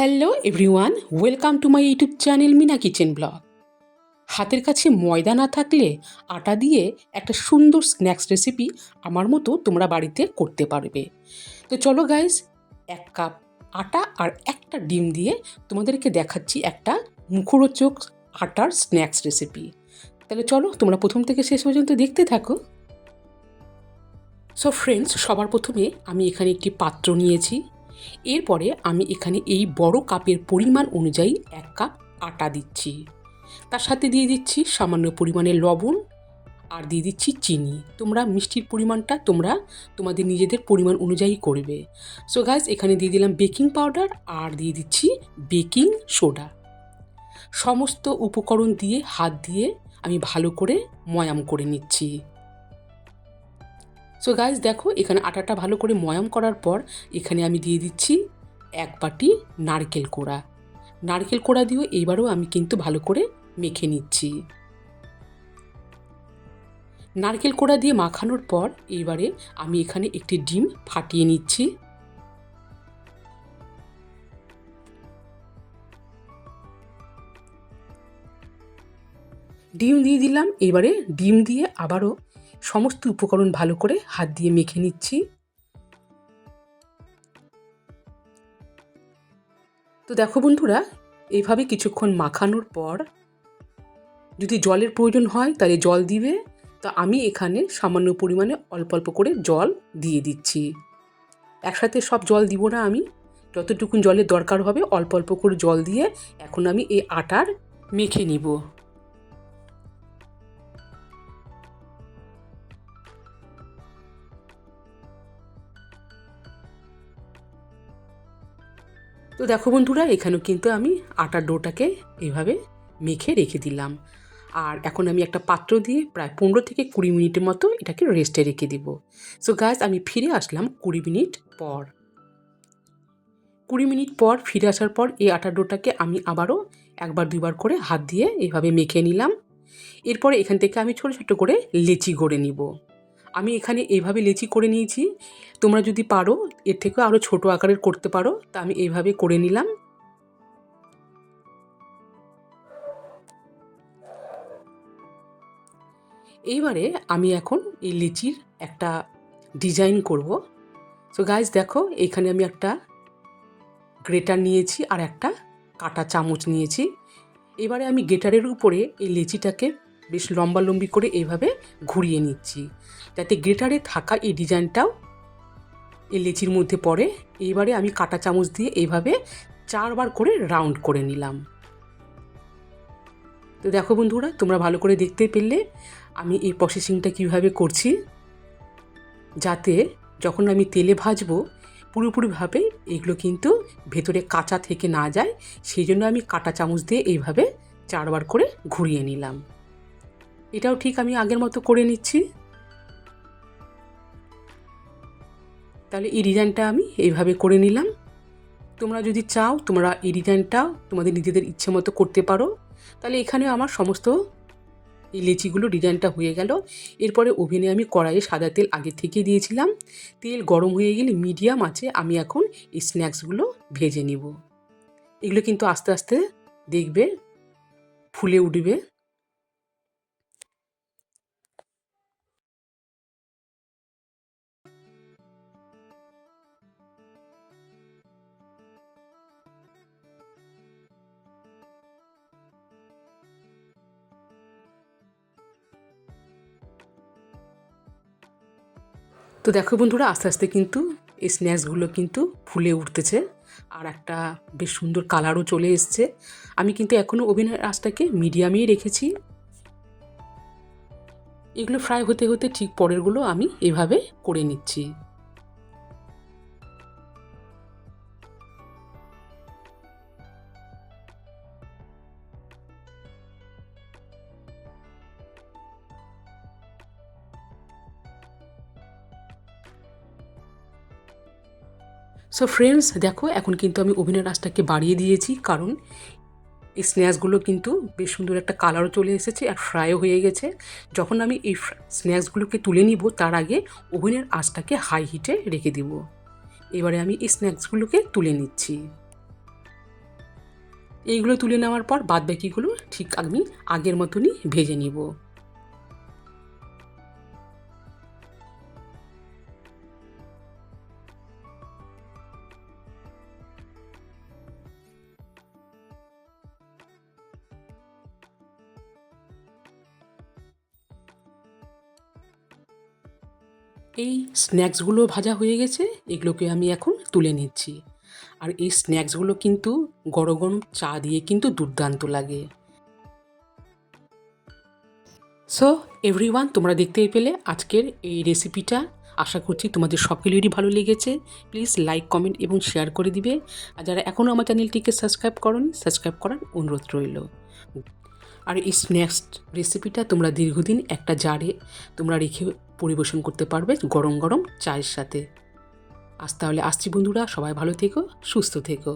Hello everyone welcome to my YouTube channel Mina kitchen vlog হাতের কাছে ময়দা না থাকলে আটা দিয়ে একটা সুন্দর স্ন্যাক্স রেসিপি আমার মতো তোমরা বাড়িতে করতে পারবে। তো চলো গাইজ এক কাপ আটা আর একটা ডিম দিয়ে তোমাদেরকে দেখাচ্ছি একটা মুখরোচক আটার স্ন্যাক্স রেসিপি তাহলে চলো তোমরা প্রথম থেকে শেষ পর্যন্ত দেখতে থাকো। সো ফ্রেন্ডস সবার প্রথমে আমি এখানে একটি পাত্র নিয়েছি। এরপরে আমি এখানে এই বড় কাপের পরিমাণ অনুযায়ী এক কাপ আটা দিচ্ছি। তার সাথে দিয়ে দিচ্ছি সামান্য পরিমাণে লবণ আর দিয়ে দিচ্ছি চিনি। তোমরা মিষ্টির পরিমাণটা তোমরা তোমাদের নিজেদের পরিমাণ অনুযায়ী করবে। সো গাইজ এখানে দিয়ে দিলাম বেকিং পাউডার আর দিয়ে দিচ্ছি বেকিং সোডা সমস্ত উপকরণ দিয়ে হাত দিয়ে আমি ভালো করে ময়াম করে নিচ্ছি। সো গাইজ দেখো, এখানে আটাটা ভালো করে ময়াম করার পর এখানে আমি দিয়ে দিচ্ছি এক বাটি নারকেল কোড়া। নারকেল কোড়া দিয়েও এইবারও আমি কিন্তু ভালো করে মেখে নিচ্ছি। নারকেল কোড়া দিয়ে মাখানোর পর এবারে আমি এখানে একটি ডিম ফাটিয়ে নিচ্ছি। ডিম দিয়ে দিলাম এবারে ডিম দিয়ে আবারও সমস্ত উপকরণ ভালো করে হাত দিয়ে মেখে নিচ্ছি। তো দেখো বন্ধুরা, এইভাবে কিছুক্ষণ মাখানোর পর যদি জলের প্রয়োজন হয় তাহলে জল দিবে। তো আমি এখানে সামান্য পরিমাণে অল্প অল্প করে জল দিয়ে দিচ্ছি। একসাথে সব জল দিব না আমি। যতটুকুন জলের দরকার হবে অল্প অল্প করে জল দিয়ে এখন আমি এই আটার মেখে নিব। তো দেখো বন্ধুরা এখানেও কিন্তু আমি আটার ডোটাকে এইভাবে মেখে রেখে দিলাম। আর এখন আমি একটা পাত্র দিয়ে প্রায় পনেরো থেকে কুড়ি মিনিটের মতো এটাকে রেস্টে রেখে দিব। সো গাছ আমি ফিরে আসলাম কুড়ি মিনিট পর। কুড়ি মিনিট পর ফিরে আসার পর এই আটার ডোটাকে আমি আবারও একবার দুবার করে হাত দিয়ে এভাবে মেখে নিলাম। এরপরে এখান থেকে আমি ছোটো ছোটো করে লেচি গড়ে নিব। আমি এখানে এইভাবে লেচি করে নিয়েছি। তোমরা যদি পারো, এর থেকেও আরও ছোট আকারের করতে পারো। তা আমি এইভাবে করে নিলাম। এইবারে আমি এখন এই লিচির একটা ডিজাইন করব। সো গাইজ দেখো, এখানে আমি একটা গ্রেটার নিয়েছি আর একটা কাটা চামচ নিয়েছি। এবারে আমি গ্রেটারের উপরে এই লেচিটাকে বেশ লম্বা লম্বি করে এইভাবে ঘুরিয়ে নিচ্ছি। যাতে গ্রেটারে থাকা এই ডিজাইনটাও এই লেচির মধ্যে পড়ে। এইবারে আমি কাটা চামচ দিয়ে এইভাবে চারবার করে রাউন্ড করে নিলাম। তো দেখো বন্ধুরা, তোমরা ভালো করে দেখতে পেলে আমি এই প্রসেসিংটা কীভাবে করছি। যাতে যখন আমি তেলে ভাজবো, পুরোপুরিভাবে এগুলো কিন্তু ভেতরে কাঁচা থেকে না যায়, সেই জন্য আমি কাটা চামচ দিয়ে এইভাবে চারবার করে ঘুরিয়ে নিলাম। এটাও ঠিক আমি আগের মতো করে নিচ্ছি। তাহলে এই ডিজাইনটা আমি এইভাবে করে নিলাম। তোমরা যদি চাও, তোমরা এই ডিজাইনটাও তোমাদের নিজেদের ইচ্ছে মতো করতে পারো। তাহলে এখানে আমার সমস্ত এই লেচিগুলো ডিজাইনটা হয়ে গেল। এরপরে ওভেনে আমি কড়াইয়ে সাদা তেল আগে থেকে দিয়েছিলাম। তেল গরম হয়ে গেলে মিডিয়াম আছে, আমি এখন এই স্ন্যাক্সগুলো ভেজে নিব। এগুলো কিন্তু আস্তে আস্তে দেখবে, ফুলে উঠবে। তো দেখো বন্ধুরা, আস্তে আস্তে কিন্তু এই স্ন্যাক্সগুলো কিন্তু ফুলে উঠতেছে আর একটা বেশ সুন্দর কালারও চলে এসছে। আমি কিন্তু এখনও ওভেনের আঁচটাকে মিডিয়ামেই রেখেছি। এগুলো ফ্রাই হতে হতে ঠিক পরেরগুলো আমি এভাবে করে নিচ্ছি। সো ফ্রেন্ডস দেখো, এখন কিন্তু আমি ওভেনের আঁচটাকে বাড়িয়ে দিয়েছি, কারণ এই স্ন্যাক্সগুলো কিন্তু বেশ সুন্দর একটা কালারও চলে এসেছে আর ফ্রাইও হয়ে গেছে। যখন আমি এই স্ন্যাক্সগুলোকে তুলে নিব, তার আগে ওভেনের আঁচটাকে হাই হিটে রেখে দিব। এবারে আমি এই স্ন্যাক্সগুলোকে তুলে নিচ্ছি। এইগুলো তুলে নেওয়ার পর বাদ বাকিগুলো ঠিক আমি আগের মতনই ভেজে নিব। এই স্ন্যাক্সগুলো ভাজা হয়ে গেছে, এগুলোকে আমি এখন তুলে নিচ্ছি। আর এই স্ন্যাক্সগুলো কিন্তু গরম গরম চা দিয়ে কিন্তু দুর্দান্ত লাগে। সো এভরিওয়ান তোমরা দেখতেই পেলে আজকের এই রেসিপিটা আশা করছি তোমাদের সকলেরই ভালো লেগেছে। প্লিজ লাইক কমেন্ট এবং শেয়ার করে দিবে। আর যারা এখনও আমার চ্যানেলটিকে সাবস্ক্রাইব করনি সাবস্ক্রাইব করার অনুরোধ রইল। আর এই স্ন্যাক্স রেসিপিটা তোমরা দীর্ঘদিন একটা জারে তোমরা রেখে পরিবেশন করতে পারবে গরম গরম চায়ের সাথে। আজ তাহলে আসছি বন্ধুরা, সবাই ভালো থেকো, সুস্থ থেকো।